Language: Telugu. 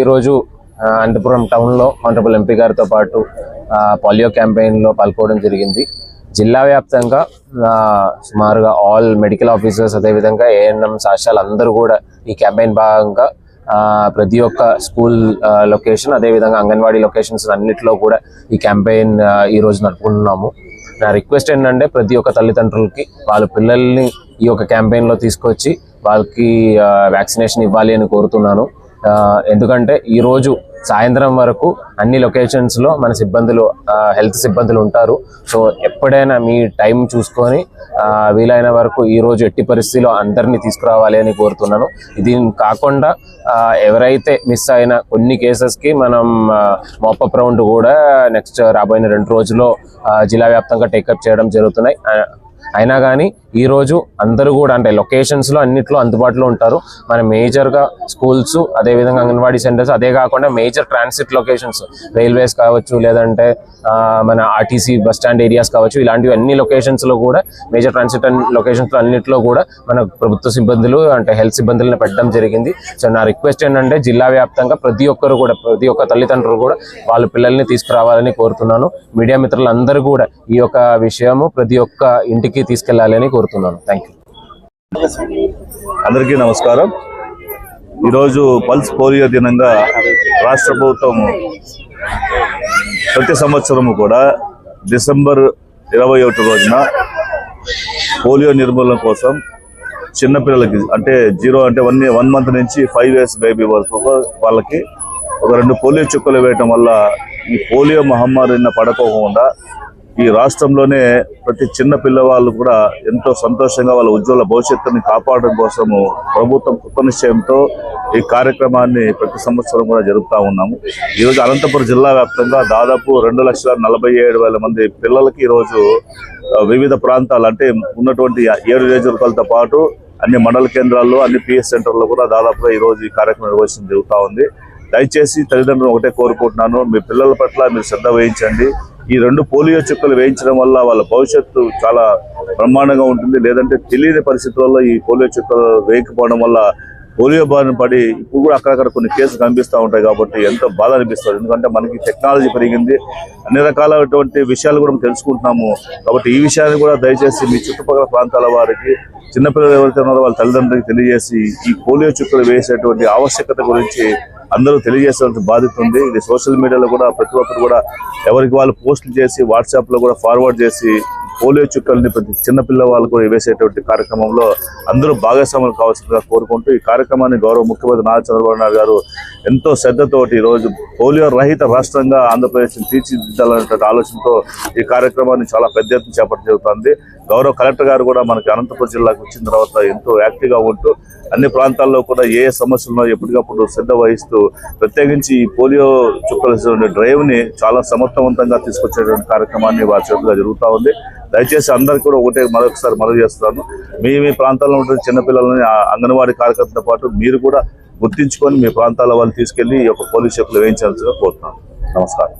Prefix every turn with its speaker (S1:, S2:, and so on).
S1: ఈరోజు అనంతపురం టౌన్లో ఆనరబుల్ ఎంపీ గారితో పాటు పోలియో క్యాంపెయిన్లో పాల్గొనడం జరిగింది. జిల్లా వ్యాప్తంగా సుమారుగా ఆల్ మెడికల్ ఆఫీసర్స్ అదేవిధంగా ఏఎన్ఎం సాక్ష్యాలు అందరూ కూడా ఈ క్యాంపెయిన్ భాగంగా ప్రతి ఒక్క స్కూల్ లొకేషన్ అదేవిధంగా అంగన్వాడీ లొకేషన్స్ అన్నిటిలో కూడా ఈ క్యాంపెయిన్ ఈరోజు నడుపుకుంటున్నాము. నా రిక్వెస్ట్ ఏంటంటే ప్రతి ఒక్క తల్లిదండ్రులకి వాళ్ళ పిల్లల్ని ఈ యొక్క క్యాంపెయిన్లో తీసుకొచ్చి వాళ్ళకి వ్యాక్సినేషన్ ఇవ్వాలి అని కోరుతున్నాను. ఎందుకంటే ఈరోజు సాయంత్రం వరకు అన్ని లొకేషన్స్లో మన సిబ్బందులు హెల్త్ సిబ్బందులు ఉంటారు. సో ఎప్పుడైనా మీ టైం చూసుకొని వీలైన వరకు ఈ రోజు ఎట్టి పరిస్థితిలో అందరినీ తీసుకురావాలి అని కోరుతున్నాను. ఇది కాకుండా ఎవరైతే మిస్ అయిన కొన్ని కేసెస్కి మనం మోపప్ రౌండ్ కూడా నెక్స్ట్ రాబోయిన రెండు రోజుల్లో జిల్లా వ్యాప్తంగా టేకప్ చేయడం జరుగుతున్నాయి. అయినా కానీ ఈరోజు అందరూ కూడా అంటే లొకేషన్స్లో అన్నిట్లో అందుబాటులో ఉంటారు. మన మేజర్గా స్కూల్స్ అదే విధంగా అంగన్వాడీ సెంటర్స్ అదే కాకుండా మేజర్ ట్రాన్సిట్ లొకేషన్స్ రైల్వేస్ కావచ్చు లేదంటే మన ఆర్టీసీ బస్ స్టాండ్ ఏరియాస్ కావచ్చు ఇలాంటివి అన్ని లొకేషన్స్లో కూడా మేజర్ ట్రాన్సిట్ లొకేషన్స్లో అన్నిట్లో కూడా మన ప్రభుత్వ సిబ్బందులు అంటే హెల్త్ సిబ్బందులను పెట్టడం జరిగింది. సో నా రిక్వెస్ట్ ఏంటంటే జిల్లా వ్యాప్తంగా ప్రతి ఒక్కరు కూడా ప్రతి ఒక్క తల్లిదండ్రులు కూడా వాళ్ళ పిల్లల్ని తీసుకురావాలని కోరుతున్నాను. మీడియా మిత్రులందరూ కూడా ఈ యొక్క విషయము ప్రతి ఒక్క ఇంటికి తీసుకెళ్ళాలని కోరుతున్నాను. థ్యాంక్ యూ
S2: అందరికీ నమస్కారం. ఈరోజు పల్స్ పోలియో దినంగా రాష్ట్ర ప్రభుత్వం ప్రతి సంవత్సరము కూడా డిసెంబర్ ఇరవై ఒకటి రోజున పోలియో నిర్మూలన కోసం చిన్నపిల్లలకి అంటే జీరో అంటే వన్ వన్ మంత్ నుంచి ఫైవ్ ఇయర్స్ బేబీ వరకు వాళ్ళకి ఒక రెండు పోలియో చుక్కలు వేయటం వల్ల ఈ పోలియో మహమ్మారిని పడకోకుండా ఈ రాష్ట్రంలోనే ప్రతి చిన్న పిల్లవాళ్ళు కూడా ఎంతో సంతోషంగా వాళ్ళ ఉజ్వల భవిష్యత్తుని కాపాడడం కోసము ప్రభుత్వం కృత నిశ్చయంతో ఈ కార్యక్రమాన్ని ప్రతి సంవత్సరం కూడా జరుపుతూ ఉన్నాము. ఈరోజు అనంతపురం జిల్లా వ్యాప్తంగా దాదాపు రెండు లక్షల నలభై ఏడు వేల మంది పిల్లలకి ఈరోజు వివిధ ప్రాంతాలు అంటే ఉన్నటువంటి ఏడు నియోజకవర్గాలతో పాటు అన్ని మండల కేంద్రాల్లో అన్ని పిఎస్ సెంటర్లో కూడా దాదాపుగా ఈ రోజు ఈ కార్యక్రమం నిర్వహించడం జరుగుతూ ఉంది. దయచేసి తల్లిదండ్రులు ఒకటే కోరుకుంటున్నాను. మీ పిల్లల పట్ల మీరు శ్రద్ధ వహించండి. ఈ రెండు పోలియో చుక్కలు వేయించడం వల్ల వాళ్ళ భవిష్యత్తు చాలా బ్రహ్మాండంగా ఉంటుంది. లేదంటే తెలియని పరిస్థితుల్లో ఈ పోలియో చుక్కలు వేయకపోవడం వల్ల పోలియో బారిన పడి ఇప్పుడు కూడా అక్కడక్కడ కొన్ని కేసులు కనిపిస్తూ ఉంటాయి కాబట్టి ఎంతో బాధ అనిపిస్తుంది. ఎందుకంటే మనకి టెక్నాలజీ పెరిగింది. అన్ని రకాలైనటువంటి విషయాలు కూడా తెలుసుకుంటున్నాము. కాబట్టి ఈ విషయాన్ని కూడా దయచేసి మీ చుట్టుపక్కల ప్రాంతాల వారికి చిన్నపిల్లలు ఎవరైతే ఉన్నారో వాళ్ళ తల్లిదండ్రులకి తెలియజేసి ఈ పోలియో చుక్కలు వేసేటువంటి ఆవశ్యకత గురించి అందరూ తెలియజేసేటువంటి బాధ్యత ఉంది. ఇది సోషల్ మీడియాలో కూడా ప్రతి ఒక్కరు కూడా ఎవరికి వాళ్ళు పోస్టులు చేసి వాట్సాప్లో కూడా ఫార్వర్డ్ చేసి పోలియో చుక్కల్ని ప్రతి చిన్నపిల్ల వాళ్ళు కూడా వేసేటువంటి కార్యక్రమంలో అందరూ భాగస్వాములు కావాల్సిందిగా కోరుకుంటూ ఈ కార్యక్రమాన్ని గౌరవ ముఖ్యమంత్రి నారా చంద్రబాబు నాయుడు గారు ఎంతో శ్రద్ధతోటి ఈ రోజు పోలియో రహిత రాష్ట్రంగా ఆంధ్రప్రదేశ్ని తీర్చిదిద్దాలనేటువంటి ఆలోచనతో ఈ కార్యక్రమాన్ని చాలా పెద్ద ఎత్తున చేపట్టడం జరుగుతుంది. గౌరవ కలెక్టర్ గారు కూడా మనకి అనంతపురం జిల్లాకు వచ్చిన తర్వాత ఎంతో యాక్టివ్గా ఉంటూ అన్ని ప్రాంతాల్లో కూడా ఏ ఏ సమస్యలు ఎప్పటికప్పుడు శ్రద్ధ వహిస్తూ ప్రత్యేకించి ఈ పోలియో చుక్కల డ్రైవ్ని చాలా సమర్థవంతంగా తీసుకొచ్చేటువంటి కార్యక్రమాన్ని వారి చేతులుగా జరుగుతూ ఉంది. దయచేసి అందరికీ కూడా ఒకటే మరొకసారి మనవి చేస్తున్నాను. మీ మీ ప్రాంతాల్లో ఉంటుంది చిన్నపిల్లలని అంగన్వాడీ కార్యకర్తలతో పాటు మీరు కూడా గుర్తించుకొని మీ ప్రాంతాల వాళ్ళు తీసుకెళ్ళి ఈ యొక్క పోలీస్ చెప్పులు వేయించాల్సిందిగా కోరుతున్నాను. నమస్కారం.